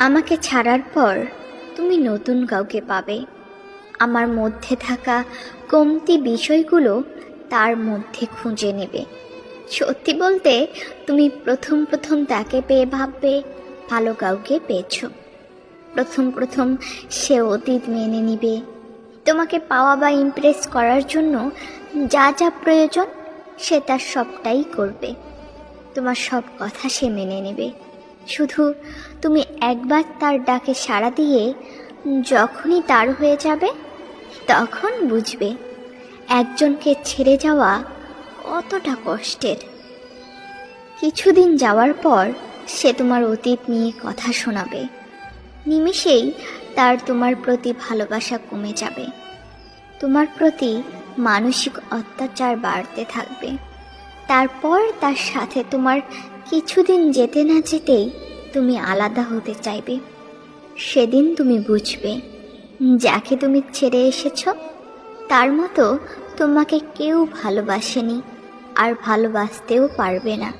আমাকে ছাড়ার পর তুমি নতুন কাউকে পাবে। আমার মধ্যে থাকা কমতি বিষয়গুলো তার মধ্যে খুঁজে নেবে। সত্যি বলতে, তুমি প্রথম প্রথম তাকে পেয়ে ভাববে, ভালো কাউকে পেয়েছ। প্রথম প্রথম সে অতীত মেনে নিবে। তোমাকে পাওয়া বা ইমপ্রেস করার জন্য যা যা প্রয়োজন, সে তার সবটাই করবে। তোমার সব কথা সে মেনে নেবে। শুধু তুমি একবার তার ডাকে সাড়া দিয়ে যখনই তার হয়ে যাবে, তখন বুঝবে একজনকে ছেড়ে যাওয়া কতটা কষ্টের। কিছুদিন যাওয়ার পর সে তোমার অতীত নিয়ে কথা শোনাবে। নিমেষেই তার তোমার প্রতি ভালোবাসা কমে যাবে। তোমার প্রতি মানসিক অত্যাচার বাড়তে থাকবে। তারপর তার সাথে তোমার কিছুদিন যেতে না যেতেই তুমি আলাদা হতে চাইবে। সেদিন তুমি বুঝবে, যাকে তুমি ছেড়ে এসেছ, তার মতো তোমাকে কেউ ভালোবাসেনি আর ভালোবাসতেও পারবে না।